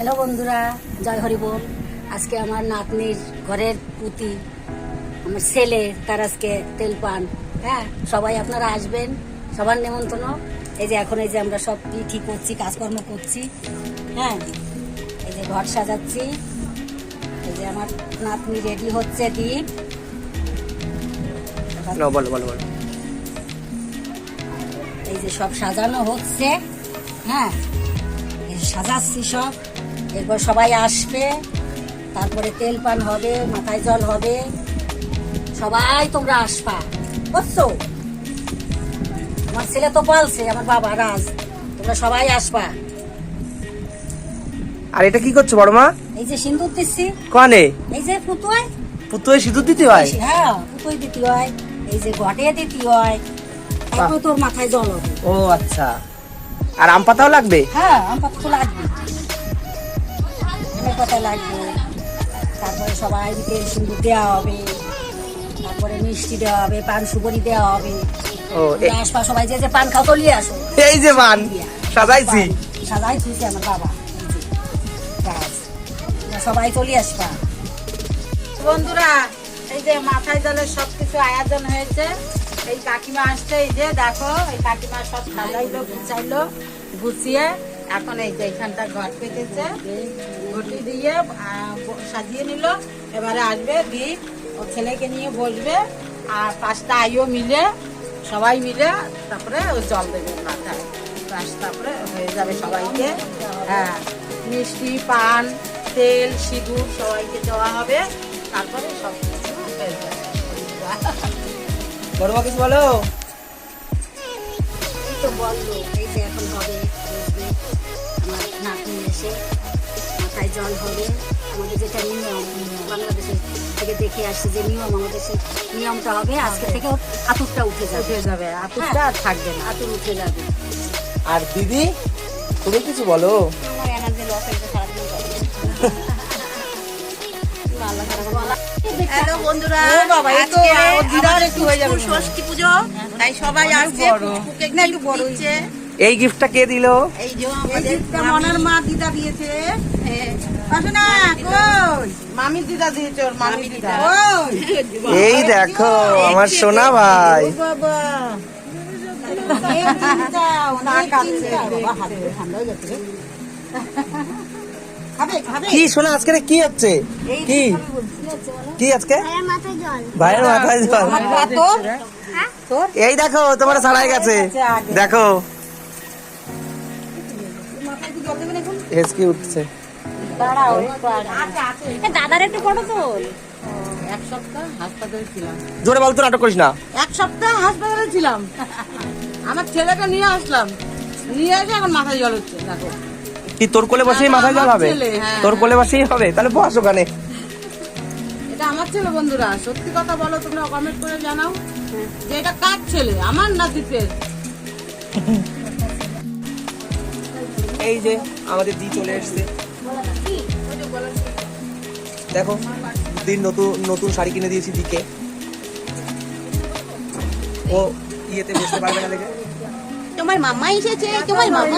Hello বন্ধুরা জয় হরি বল। আজকে আমার নাতনির ঘরের পুতি আমার ছেলে তার আজকে তেল পান। হ্যাঁ সবাই আপনারা আসবেন সবার নেমন্তন্ন। এই যে এখন এই যে আমরা সব পিঠি করছি কাজকর্ম করছি হ্যাঁ এই যে ঘর সাজাচ্ছি। এই যে আমার নাতনি রেডি হচ্ছে বলো বলো বলো। এই যে সব সাজানো হচ্ছে হ্যাঁ এই সাজাচ্ছি সব। এরপর সবাই আসবে তারপরে তেল পান হবে মাথায় জল হবে। সবাই তোমরা আসবা। বুঝছ আমার ছেলে তো বলছে আমার বাবা রাজ। তোমরা সবাই আসবা। আর এটা কি করছ বড় মা এই যে সিন্দুর দিচ্ছি। কনে? এই যে পুতুয় পুতুয়ে সিঁদুর দিতে হয়? হ্যাঁ পুতুই দিতে হয়। এই যে ঘটে দিতে হয়। তারপরে তোর মাথায় জল হবে। ও আচ্ছা। আর আম পাতাও লাগবে? হ্যাঁ আম পাতা তো লাগবে। আমের পাতা লাগবে? তারপরে সবাই তেল সিন্দুর দেওয়া হবে। তারপরে মিষ্টি দেওয়া হবে পান সুপারি দেওয়া হবে। ও আসবা সবাই যে যে পান খাও তো নিয়ে আসো। এই যে মান সাজাইছি। সাজাই আমার বাবা। সবাই চলে আসবা। বন্ধুরা এই যে মাথায় জলের সবকিছু আয়োজন হয়েছে। এই কাকিমা আসছে এই যে দেখো এই কাকিমা সব সাজাইলো গুছাইলো গুছিয়ে এখন এই যে এখানটা ঘর পেতেছে ঘটি দিয়ে সাজিয়ে নিল। এবারে আসবে দীপ ও ছেলেকে নিয়ে বসবে আর পাঁচটা আইও মিলে সবাই মিলে তারপরে ও জল দেবে মাথায়। ব্যাস তারপরে হয়ে যাবে সবাইকে। হ্যাঁ মিষ্টি পান তেল সিঁদুর সবাইকে দেওয়া হবে। তারপরে সব কিছু হয়ে যাবে। বড় কিছু বলো। এই তো বলল এই যে এখন হবে। আমার নাতনি এসে মাথায় জল হবে। আমাদের যেটা নিয়ম বাংলাদেশে থেকে দেখে আসছে যে নিয়ম আমাদের সেই নিয়মটা হবে আজকে থেকে আতুরটা উঠে যাবে। উঠে যাবে আতুরটা আর থাকবে না। আতুর উঠে যাবে। আর দিদি তুমি কিছু বলো? আমার এনার্জি লস হয়েছে সারাদিন হ্যালো বন্ধুরা আজকে ওর দিদার আমাদের একটু হয়ে যাবে। ষষ্ঠী পুজো তাই সবাই আসছে পুষ্পুকে gift দিচ্ছে। এই গিফটটা কে দিলো? এই যে আমাদের মনার মা দিদা দিয়েছে। আসো না কই? মামি দিদা দিয়েছে ওর মামি দিদা। ওই এই দেখো আমার সোনা ভাই। কি সোনা আজকে কি হচ্ছে? কি? কি আজকে? ভাইয়ের মাথায় জল। এই দেখো তোমার ছাড়াই গেছে। দেখো। হেসকি উঠছে। দাঁড়াও একটু আগে। দাদার একটু ফটো তোল। এক সপ্তাহ হাসপাতালে ছিলাম। জোরে বলতো নাটক করিস না। এক সপ্তাহ হাসপাতালে ছিলাম। আমার ছেলেকে নিয়ে আসলাম। নিয়ে এসে এখন মাথায় জল হচ্ছে দেখো। কি তোর কোলে বসেই মাথায় জল হবে? হ্যাঁ। তোর কোলে বসেই হবে? তাহলে বস ওখানে। এটা আমার ছেলে বন্ধুরা। সত্যি কথা বলো তোমরা কমেন্ট করে জানাও যে এটা কার ছেলে? আমার না দীপের এই যে আমাদের দি চলে এসছে। দেখো দিন নতুন নতুন শাড়ি কিনে দিয়েছি দিকে। ও ইয়েতে বসতে পারবে না দেখে। তোমার মামা এসেছে তোমার মামা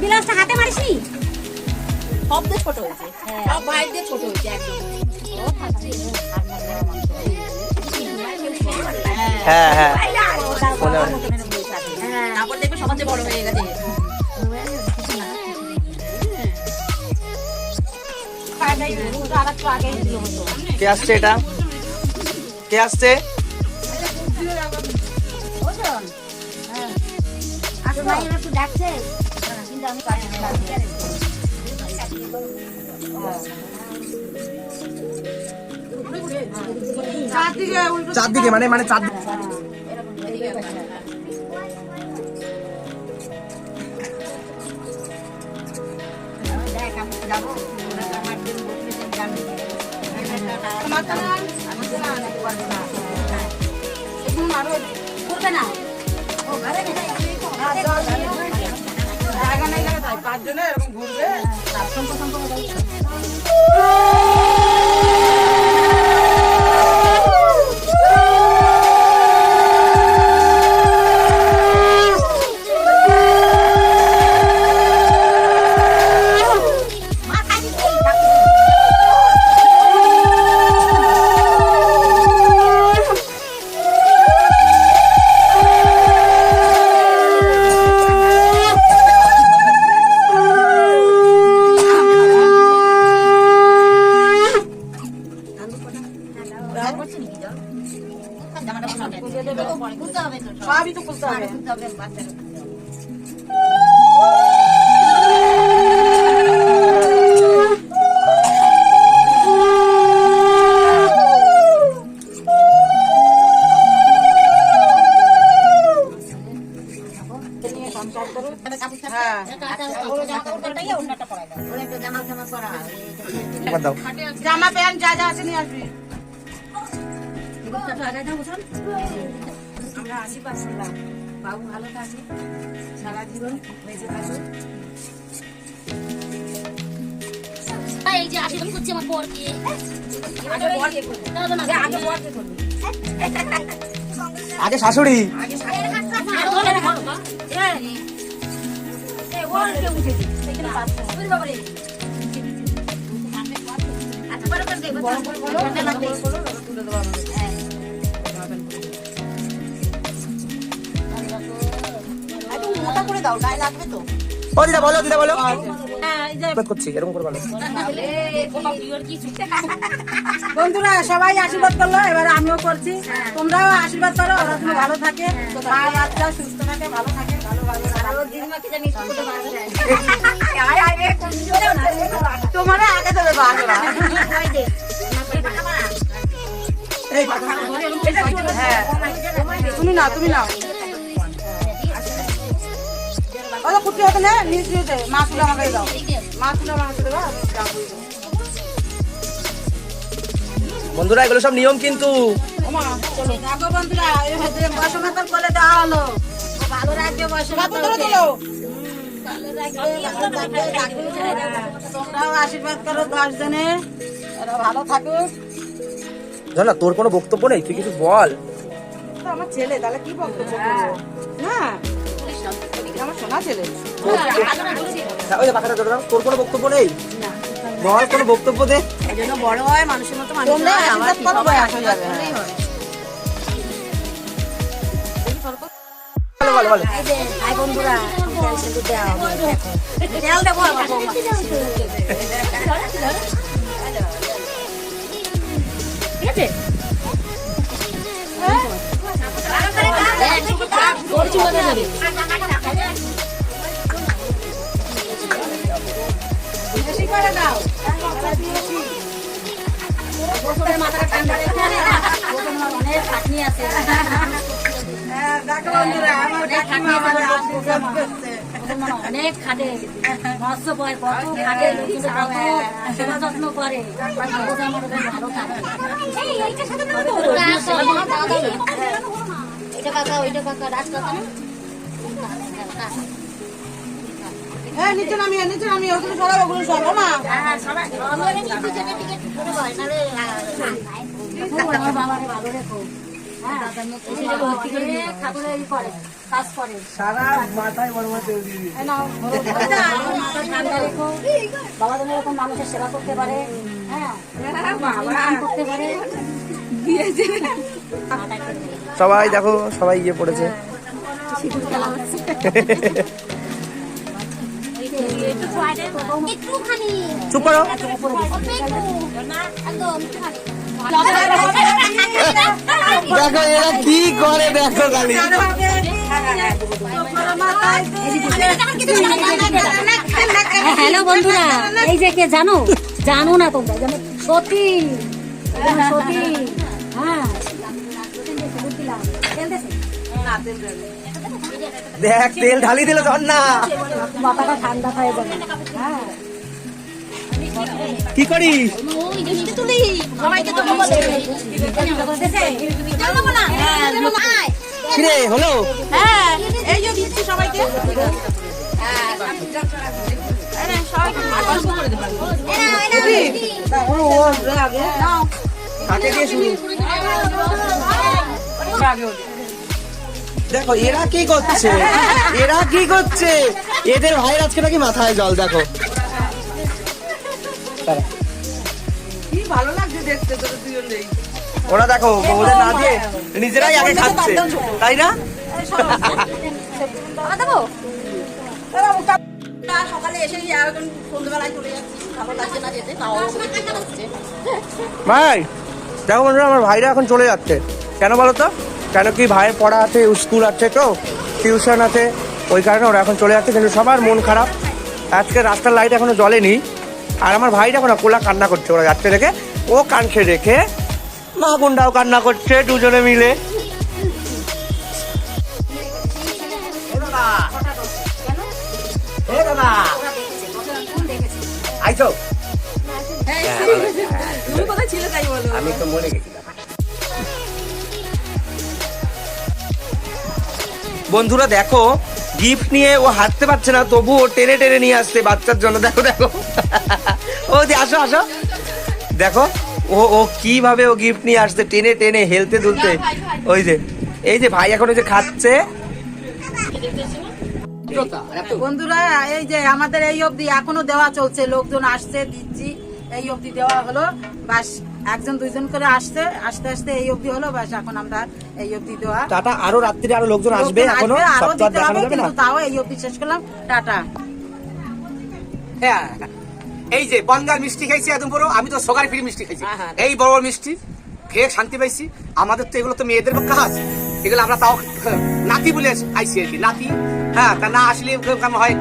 বিলাসটা হাতে মারিসনি সবদের ছোট হয়েছে। সব ভাইদের ছোট হয়েছে একদম। হ্যাঁ হ্যাঁ। মনে হয়। তারপর দেখবে বড় হয়ে গেছে। কে আসছে এটা? কে আসছে? ডাকছে জায়গা মানে গেলে তাই, পাঁচজনে এরকম ঘুরবে, জামা প্যান্ট যা যা আছে নিয়ে আসবি। আমরা আশীর্বাদ করলাম বাবু ভালো থাকে সারা জীবন বেঁচে থাকুক এই যে আশীর্বাদ করছি আমার বরকে। আগে বরকে করবে। না, না, না, আগে বরকে করবে। আগে শাশুড়ি? আচ্ছা, বড় করে দে, বড় করে বলো। তুলে দেবো? করে দাও গায়ে লাগবে তো। ও দিদা বলো দিদা বলো। হ্যাঁ এই যে আশীর্বাদ করছি এরকম করে বলো বন্ধুরা সবাই আশীর্বাদ করল এবার আমিও করছি। তোমরাও আশীর্বাদ করো ওরা তুমি ভালো থাকে। মা বাচ্চা সুস্থ থাকে ভালো থাকে ভালো ভালো। তোমার আগে বাংলা হ্যাঁ। তুমি না তুমি না ওটা কুটি হতে না নিজ দিয়ে। মা তুলে আমাকে দাও। মা তুলে আমাকে দেবো আমি যাব। বন্ধুরা এগুলো সব নিয়ম কিন্তু। বন্ধুরা, দেওয়া হলো। ভালো রাখবে। তোমরাও আশীর্বাদ করো দশ জনে এরা ভালো থাকুক। না তোর কোনো বক্তব্য নেই তুই কিছু বল। তো আমার ছেলে তাহলে কি বক্তব্য করব? না ছেলে ওই পাখাটা ধরে তোর কোনো বক্তব্য নেই বল কোনো বক্তব্য দে বড় হয় মানুষের মতো মানুষ আমার বয়স হয়ে যাবে ভাই বন্ধুরা। তেল দেবো ঠিক আছে? অনেক খাটনি আছে। অনেক খাটে মৎস্য পয় কত খাটে সেবা যত্ন করে করে ভালো থাকে এটা ওইটা রাজ না? হ্যাঁ নিচে নামিয়ে নিচে নামিয়ে ওগুলো সরাবো ওগুলো সরাবো মা। হয় ভালো রেখো বাবা যেন এরকম মানুষের সেবা করতে পারে হ্যাঁ। করতে পারে সবাই দেখো, সবাই গিয়ে পড়েছে। দেখো, এরা কি করে, দেখো খালি। হ্যালো বন্ধুরা, এই যে কে জানো? জানো না তোমরা, জানো? সতী। সতী। হ্যাঁ? দেখ তেল ঢালি দিল ধর মাথাটা ঠান্ডা হয়ে যাবে। হ্যাঁ। কি করিস? কিরে হলো? হ্যাঁ এই যে দিচ্ছি সবাইকে। দিয়ে শুরু? দেখো এরা কি করছে? এরা কি করছে? এদের ভাইয়ের আজকে নাকি মাথায় জল দেখো। ভালো লাগছে দেখতে তোর দুজন ওরা দেখো ওদের না দিয়ে নিজেরাই আগে খাচ্ছে। তাই না? সকালে এসে সন্ধ্যেবেলায় চলে যাচ্ছি। ভালো লাগছে না যেতে তাও ভাই দেখো বন্ধুরা আমার ভাইরা এখন চলে যাচ্ছে। কেন বলো তো? কেন কি ভাইয়ের পড়া আছে স্কুল আছে তো টিউশন আছে ওই কারণে ওরা এখন চলে যাচ্ছে কিন্তু সবার মন খারাপ। আজকে রাস্তার লাইট এখনও জ্বলেনি আর আমার ভাই দেখো না কোলা কান্না করছে ওরা যাচ্ছে দেখে। ও কানছে দেখে মা গুন্ডাও কান্না করছে দুজনে মিলে। আমি তো মরে গেছিলাম বন্ধুরা দেখো গিফট নিয়ে ও হাঁটতে পারছে না তবু ও টেনে টেনে নিয়ে আসছে বাচ্চার জন্য। দেখো দেখো। ও যে আসো আসো। দেখো ও ও কীভাবে ও গিফট নিয়ে আসছে টেনে টেনে হেলতে দুলতে। ওই যে এই যে ভাই এখন ওই যে খাচ্ছে। বন্ধুরা এই যে আমাদের এই অবধি এখনও দেওয়া চলছে লোকজন আসছে দিচ্ছি। এই অবধি দেওয়া হলো। বাস একজন দুইজন করে আসছে আস্তে আস্তে এই অবধি হলো বাস এখন আমরা এই অবধি দেওয়া। টাটা আরও রাত্রিরে আরও লোকজন আসবে এখনও? আরও আর দিতে হবে, কিন্তু তাও এই অবধি শেষ করলাম। টাটা। হ্যাঁ এই যে বনগার মিষ্টি খাইছি একদম বড় আমি তো সকালে ফ্রি মিষ্টি খাইছি। এই বড় মিষ্টি খেয়ে শান্তি পাইছি। আমাদের তো এগুলো তো মেয়েদের কাজ এগুলো আমরা তাও নাতি বলে আইসি আর কি নাতি। হ্যাঁ তা না আসলে কেমন হয়?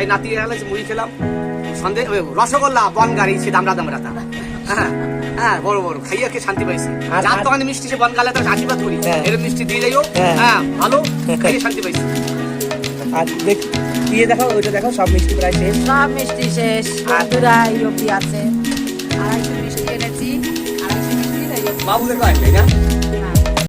এই নাতি এগুলো যে মুড়ি খেলাম। সন্দেহ রসগোল্লা বনগার এই সে দামরা দামরা তা। হ্যাঁ। হ্যাঁ বড় বড় খাইয়া কে শান্তি পাইছি। আর- যার দোকানে মিষ্টি সে বনগালে তার আশীর্বাদ করি। হ্যাঁ। এরকম মিষ্টি দিয়ে যাইও। হ্যাঁ। হ্যাঁ ভালো খাইয়ে শান্তি পাইছি। আর দেখ দিয়ে দেখো ওইটা দেখো সব মিষ্টি প্রায় শেষ। সব মিষ্টি শেষ। এই অবধি আছে। আড়াইশো মিষ্টি এনেছি। আড়াইশো মিষ্টি দেখো আসবে না?